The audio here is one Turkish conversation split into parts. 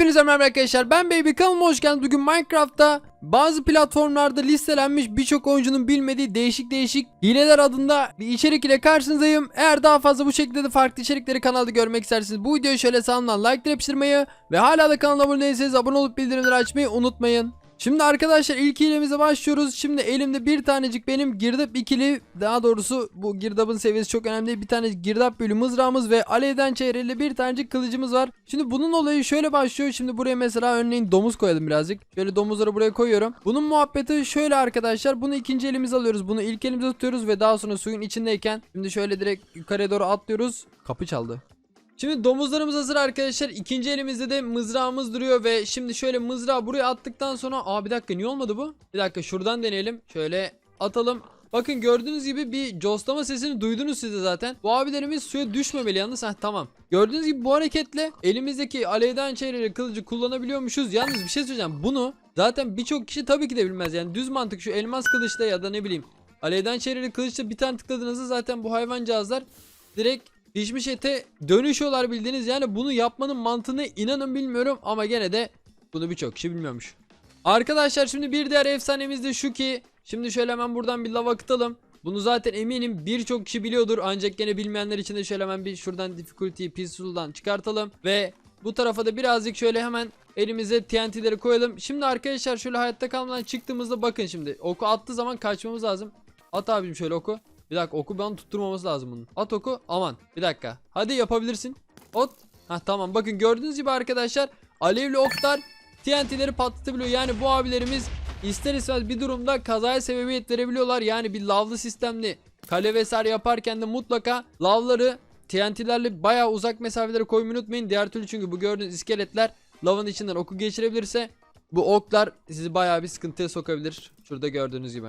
Hepinize merhaba arkadaşlar ben Baby kanalıma hoş geldiniz. Bugün Minecraft'ta bazı platformlarda listelenmiş birçok oyuncunun bilmediği değişik değişik hileler adında bir içerik ile karşınızdayım. Eğer daha fazla bu şekilde de farklı içerikleri kanalda görmek isterseniz bu videoyu şöyle sağından like yapıştırmayı ve hala da kanala abone değilseniz abone olup bildirimleri açmayı unutmayın. Şimdi arkadaşlar ilk hilemize başlıyoruz. Şimdi elimde bir tanecik benim girdap ikili daha doğrusu bu girdabın seviyesi çok önemli. Bir tane girdap bölü mızrağımız ve alevden çevrili bir tanecik kılıcımız var. Şimdi bunun olayı şöyle başlıyor. Şimdi buraya mesela örneğin domuz koyalım birazcık. Şöyle domuzları buraya koyuyorum. Bunun muhabbeti şöyle arkadaşlar. Bunu ikinci elimize alıyoruz. Bunu ilk elimize tutuyoruz ve daha sonra suyun içindeyken şimdi şöyle direkt yukarıya doğru atlıyoruz. Kapı çaldı. Şimdi domuzlarımız hazır arkadaşlar. İkinci elimizde de mızrağımız duruyor ve şimdi şöyle mızrağı buraya attıktan sonra aa bir dakika niye olmadı bu? Bir dakika şuradan deneyelim. Şöyle atalım. Bakın gördüğünüz gibi bir coslama sesini duydunuz siz de zaten. Bu abilerimiz suya düşmemeli yalnız. Heh tamam. Gördüğünüz gibi bu hareketle elimizdeki alevden çevrili kılıcı kullanabiliyormuşuz. Yalnız bir şey söyleyeceğim. Bunu zaten birçok kişi tabii ki de bilmez. Yani düz mantık şu elmas kılıçla ya da ne bileyim alevden çevrili kılıçla bir tane tıkladığınızda zaten bu hayvancağızlar direkt pişmiş ete dönüşüyorlar bildiğiniz yani bunu yapmanın mantığını inanın bilmiyorum ama gene de bunu birçok kişi bilmiyormuş. Arkadaşlar şimdi bir diğer efsanemiz de şu ki şimdi şöyle hemen buradan bir lava akıtalım. Bunu zaten eminim birçok kişi biliyordur ancak gene bilmeyenler için de şöyle hemen bir şuradan difficulty peaceful'dan çıkartalım ve bu tarafa da birazcık şöyle hemen elimize TNT'leri koyalım. Şimdi arkadaşlar şöyle hayatta kalmadan çıktığımızda bakın şimdi oku attığı zaman kaçmamız lazım. At abim şöyle oku. Bir dakika oku bana tutturmaması lazım bunun. At oku aman bir dakika. Hadi yapabilirsin. Ot. Hah tamam bakın gördüğünüz gibi arkadaşlar alevli oklar TNT'leri patlatabiliyor. Yani bu abilerimiz ister istemez bir durumda kazaya sebebiyet verebiliyorlar. Yani bir lavlı sistemli kale vesaire yaparken de mutlaka lavları TNT'lerle bayağı uzak mesafelere koymayı unutmayın. Diğer türlü çünkü bu gördüğünüz iskeletler lavın içinden oku geçirebilirse bu oklar sizi bayağı bir sıkıntıya sokabilir. Şurada gördüğünüz gibi.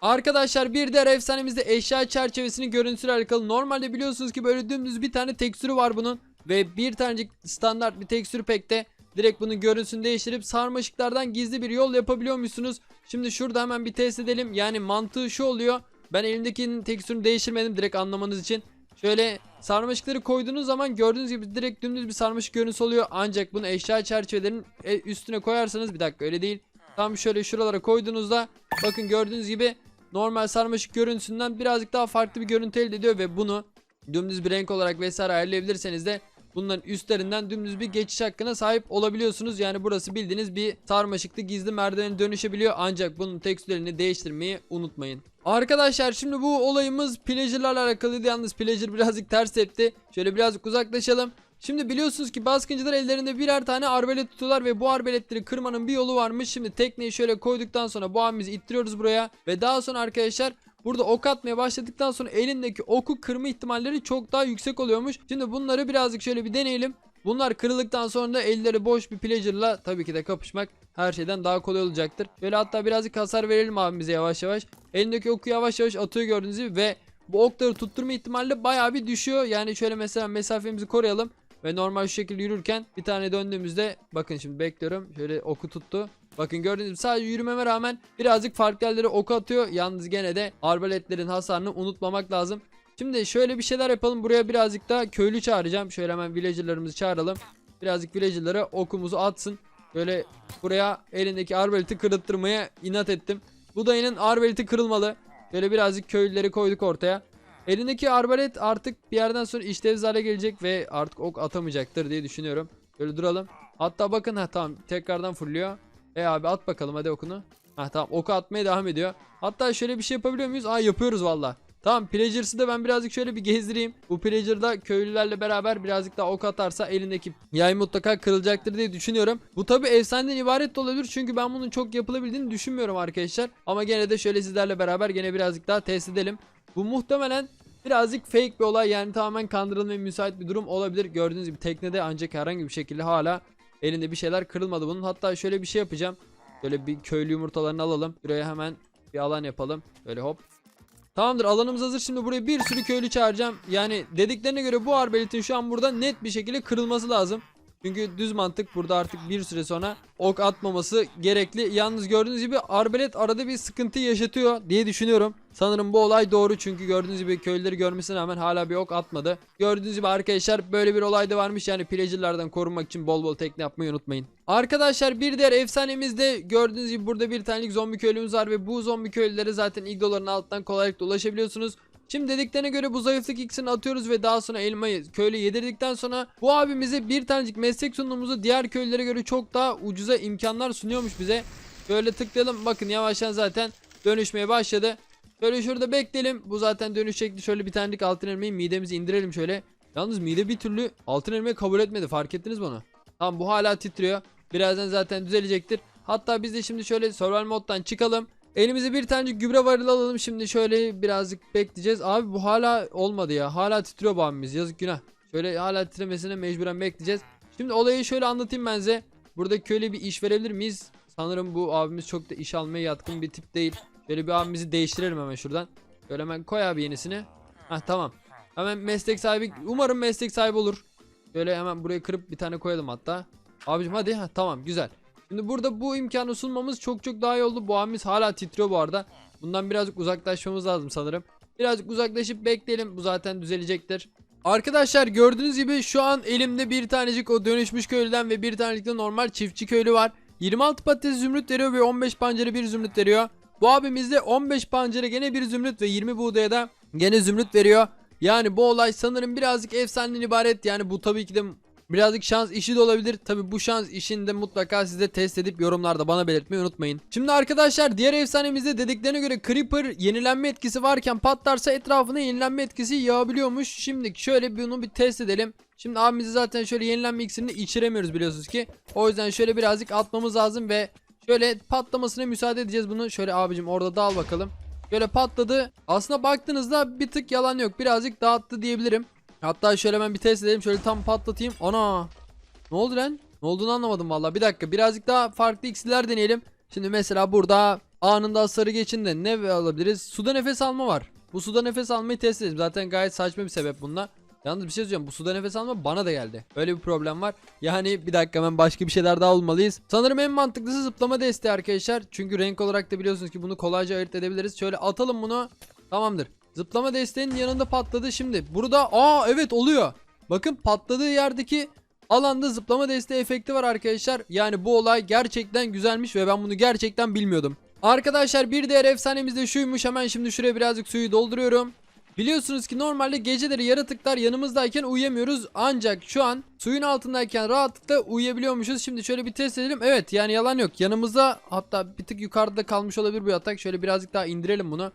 Arkadaşlar bir diğer efsanemizde eşya çerçevesinin görüntüsüyle alakalı. Normalde biliyorsunuz ki böyle dümdüz bir tane tekstürü var bunun. Ve bir tanecik standart bir tekstür pekte direkt bunun görüntüsünü değiştirip sarmaşıklardan gizli bir yol yapabiliyormuşsunuz. Şimdi şurada hemen bir test edelim. Yani mantığı şu oluyor. Ben elimdekinin tekstürünü değiştirmedim direkt anlamanız için. Şöyle sarmaşıkları koyduğunuz zaman gördüğünüz gibi direkt dümdüz bir sarmaşık görüntüsü oluyor. Ancak bunu eşya çerçevelerinin e, üstüne koyarsanız bir dakika öyle değil. Tam şöyle şuralara koyduğunuzda bakın gördüğünüz gibi normal sarmaşık görüntüsünden birazcık daha farklı bir görüntü elde ediyor ve bunu dümdüz bir renk olarak vesaire ayarlayabilirseniz de bunların üstlerinden dümdüz bir geçiş hakkına sahip olabiliyorsunuz. Yani burası bildiğiniz bir sarmaşıklı gizli merdivene dönüşebiliyor ancak bunun tekstürlerini değiştirmeyi unutmayın. Arkadaşlar şimdi bu olayımız pillager'larla alakalıydı yalnız pillager birazcık ters tepti. Şöyle birazcık uzaklaşalım. Şimdi biliyorsunuz ki baskıncılar ellerinde birer tane arbelet tutuyorlar ve bu arbeletleri kırmanın bir yolu varmış. Şimdi tekneyi şöyle koyduktan sonra bu abimizi ittiriyoruz buraya ve daha sonra arkadaşlar Burada ok atmaya başladıktan sonra elindeki oku kırma ihtimalleri çok daha yüksek oluyormuş. Şimdi bunları birazcık şöyle bir deneyelim. Bunlar kırıldıktan sonra da elleri boş bir pleasure'la tabii ki de kapışmak her şeyden daha kolay olacaktır. Böyle hatta birazcık hasar verelim abimize yavaş yavaş. Elindeki oku yavaş yavaş atıyor gördüğünüz gibi ve bu okları tutturma ihtimali bayağı bir düşüyor. Yani şöyle mesela mesafemizi koruyalım. Ve normal şu şekilde yürürken bir tane döndüğümüzde bakın şimdi bekliyorum. Şöyle oku tuttu. Bakın gördüğünüz gibi sadece yürümeme rağmen birazcık farklı yerlere ok atıyor. Yalnız gene de arbaletlerin hasarını unutmamak lazım. Şimdi şöyle bir şeyler yapalım. Buraya birazcık da köylü çağıracağım. Şöyle hemen villagerlarımızı çağıralım. Birazcık villagerlara okumuzu atsın. Böyle buraya elindeki arbaleti kırıttırmaya inat ettim. Bu dayının arbaleti kırılmalı. Böyle birazcık köylüleri koyduk ortaya. Elindeki arbalet artık bir yerden sonra işlevsiz hale gelecek ve artık ok atamayacaktır diye düşünüyorum. Böyle duralım. Hatta bakın ha tamam tekrardan fulluyor. E abi at bakalım hadi okunu. Ha tamam oku atmaya devam ediyor. Hatta şöyle bir şey yapabiliyor muyuz? Aa yapıyoruz valla. Tamam Pleasure'sı da ben birazcık şöyle bir gezdireyim. Bu Pleasure'da köylülerle beraber birazcık daha ok atarsa elindeki yay mutlaka kırılacaktır diye düşünüyorum. Bu tabi efsaneden ibaret de olabilir çünkü ben bunun çok yapılabildiğini düşünmüyorum arkadaşlar. Ama gene de şöyle sizlerle beraber gene birazcık daha test edelim. Bu muhtemelen birazcık fake bir olay yani tamamen kandırılmaya müsait bir durum olabilir. Gördüğünüz gibi teknede ancak herhangi bir şekilde hala elinde bir şeyler kırılmadı bunun. Hatta şöyle bir şey yapacağım. Böyle bir köylü yumurtalarını alalım. Buraya hemen bir alan yapalım. Böyle hop. Tamamdır alanımız hazır. Şimdi buraya bir sürü köylü çağıracağım. Yani dediklerine göre bu arbeletin şu an burada net bir şekilde kırılması lazım. Çünkü düz mantık burada artık bir süre sonra ok atmaması gerekli. Yalnız gördüğünüz gibi arbalet arada bir sıkıntı yaşatıyor diye düşünüyorum. Sanırım bu olay doğru çünkü gördüğünüz gibi köylüleri görmesine rağmen hala bir ok atmadı. Gördüğünüz gibi arkadaşlar böyle bir olay da varmış yani pillagerlardan korunmak için bol bol tekne yapmayı unutmayın. Arkadaşlar bir diğer efsanemizde gördüğünüz gibi burada bir tanelik zombi köylümüz var ve bu zombi köylülere zaten igloların altından kolaylıkla ulaşabiliyorsunuz. Şimdi dediklerine göre bu zayıflık iksirini atıyoruz ve daha sonra elmayı köylü yedirdikten sonra bu abimize bir tanecik meslek sunduğumuzu diğer köylülere göre çok daha ucuza imkanlar sunuyormuş bize. Böyle tıklayalım bakın yavaştan zaten dönüşmeye başladı. Şöyle şurada bekleyelim. Bu zaten dönüş şekli şöyle bir tanelik altın elmayı midemizi indirelim şöyle. Yalnız mide bir türlü altın elmayı kabul etmedi fark ettiniz onu? Tamam bu hala titriyor. Birazdan zaten düzelecektir. Hatta biz de şimdi şöyle survival moddan çıkalım. Elimize bir tane gübre varili alalım. Şimdi şöyle birazcık bekleyeceğiz. Abi bu hala olmadı ya. Hala titriyor bu abimiz. Yazık günah. Şöyle hala titremesine mecburen bekleyeceğiz. Şimdi olayı şöyle anlatayım ben size. Burada köyle bir iş verebilir miyiz? Sanırım bu abimiz çok da iş almaya yatkın bir tip değil. Şöyle bir abimizi değiştirelim hemen şuradan. Şöyle hemen koy abi yenisini. Hah tamam. Hemen meslek sahibi. Umarım meslek sahibi olur. Şöyle hemen buraya kırıp bir tane koyalım hatta. Abicim hadi ha tamam güzel. Şimdi burada bu imkanı sunmamız çok çok daha iyi oldu. Abimiz hala titriyor bu arada. Bundan birazcık uzaklaşmamız lazım sanırım. Birazcık uzaklaşıp bekleyelim. Bu zaten düzelecektir. Arkadaşlar gördüğünüz gibi şu an elimde bir tanecik o dönüşmüş köylüden ve bir tanecik de normal çiftçi köylü var. 26 patates zümrüt veriyor ve 15 pancara bir zümrüt veriyor. Bu abimiz de 15 pancara gene bir zümrüt ve 20 buğdaya da gene zümrüt veriyor. Yani bu olay sanırım birazcık efsaneden ibaret. Yani bu tabii ki de Birazcık şans işi de olabilir. Tabi bu şans işini de mutlaka siz de test edip yorumlarda bana belirtmeyi unutmayın. Şimdi arkadaşlar diğer efsanemizde dediklerine göre Creeper yenilenme etkisi varken patlarsa etrafına yenilenme etkisi yağabiliyormuş. Şimdi şöyle bunu bir test edelim. Şimdi abimizi zaten şöyle yenilenme iksirini içiremiyoruz biliyorsunuz ki. O yüzden şöyle birazcık atmamız lazım ve şöyle patlamasına müsaade edeceğiz bunu. Şöyle abicim orada dal bakalım. Şöyle patladı. Aslında baktığınızda bir tık yalan yok. Birazcık dağıttı diyebilirim. Hatta şöyle ben bir test edelim. Şöyle tam patlatayım. Ana. Ne oldu lan? Ne olduğunu anlamadım vallahi. Bir dakika. Birazcık daha farklı iksirler deneyelim. Şimdi mesela burada anında hasarı geçin de ne alabiliriz? Suda nefes alma var. Bu suda nefes almayı test edelim. Zaten gayet saçma bir sebep bunlar. Yalnız bir şey söyleyeceğim. Bu suda nefes alma bana da geldi. Öyle bir problem var. Yani bir dakika hemen başka bir şeyler daha olmalıyız. Sanırım en mantıklısı zıplama desteği arkadaşlar. Çünkü renk olarak da biliyorsunuz ki bunu kolayca ayırt edebiliriz. Şöyle atalım bunu. Tamamdır. Zıplama desteğinin yanında patladı şimdi. Burada aa evet oluyor. Bakın patladığı yerdeki alanda zıplama desteği efekti var arkadaşlar. Yani bu olay gerçekten güzelmiş ve ben bunu gerçekten bilmiyordum. Arkadaşlar bir diğer efsanemiz de şuymuş. Hemen şimdi şuraya birazcık suyu dolduruyorum. Biliyorsunuz ki normalde geceleri yaratıklar yanımızdayken uyuyamıyoruz. Ancak şu an suyun altındayken rahatlıkla uyuyabiliyormuşuz. Şimdi şöyle bir test edelim. Evet yani yalan yok. Yanımızda hatta bir tık yukarıda kalmış olabilir bu yatak. Şöyle birazcık daha indirelim bunu.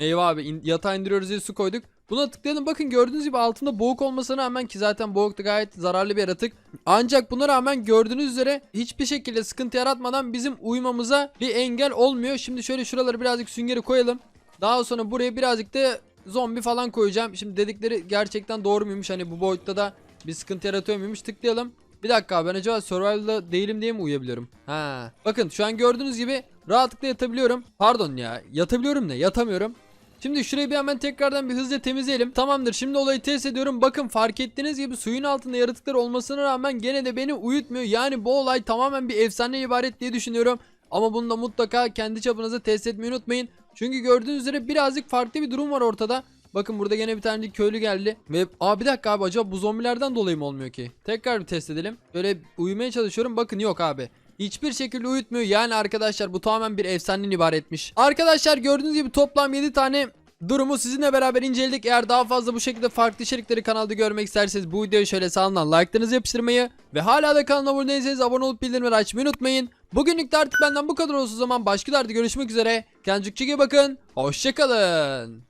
Eyvah abi in, yatağa indiriyoruz diye su koyduk. Buna tıklayalım bakın gördüğünüz gibi altında boğuk olmasına rağmen ki zaten boğuk da gayet zararlı bir yaratık. Ancak buna rağmen gördüğünüz üzere hiçbir şekilde sıkıntı yaratmadan bizim uyumamıza bir engel olmuyor. Şimdi şöyle şuraları birazcık süngeri koyalım. Daha sonra buraya birazcık da zombi falan koyacağım. Şimdi dedikleri gerçekten doğru muymuş? Hani bu boyutta da bir sıkıntı yaratıyor muymuş? Tıklayalım. Bir dakika ben acaba survival'da değilim diye mi uyuyabiliyorum? Ha. Bakın şu an gördüğünüz gibi rahatlıkla yatabiliyorum. Pardon ya yatabiliyorum ne yatamıyorum. Şimdi şurayı bir hemen tekrardan bir hızlıca temizleyelim. Tamamdır şimdi olayı test ediyorum. Bakın fark ettiğiniz gibi suyun altında yaratıklar olmasına rağmen gene de beni uyutmuyor. Yani bu olay tamamen bir efsane ibaret diye düşünüyorum. Ama bunu da mutlaka kendi çapınıza test etmeyi unutmayın. Çünkü gördüğünüz üzere birazcık farklı bir durum var ortada. Bakın burada gene bir tane köylü geldi. Ve aa bir dakika abi acaba bu zombilerden dolayı mı olmuyor ki? Tekrar bir test edelim. Böyle uyumaya çalışıyorum. Bakın yok abi. Hiçbir şekilde uyutmuyor. Yani arkadaşlar bu tamamen bir efsanenin ibaretmiş. Arkadaşlar gördüğünüz gibi toplam 7 tane durumu sizinle beraber inceledik. Eğer daha fazla bu şekilde farklı içerikleri kanalda görmek isterseniz bu videoyu şöyle sağından like'larınızı yapıştırmayı ve hala da kanala abone değilseniz abone olup bildirimleri açmayı unutmayın. Bugünlük de artık benden bu kadar olsun zaman başka derde görüşmek üzere. Kendinize iyi bakın. Hoşçakalın.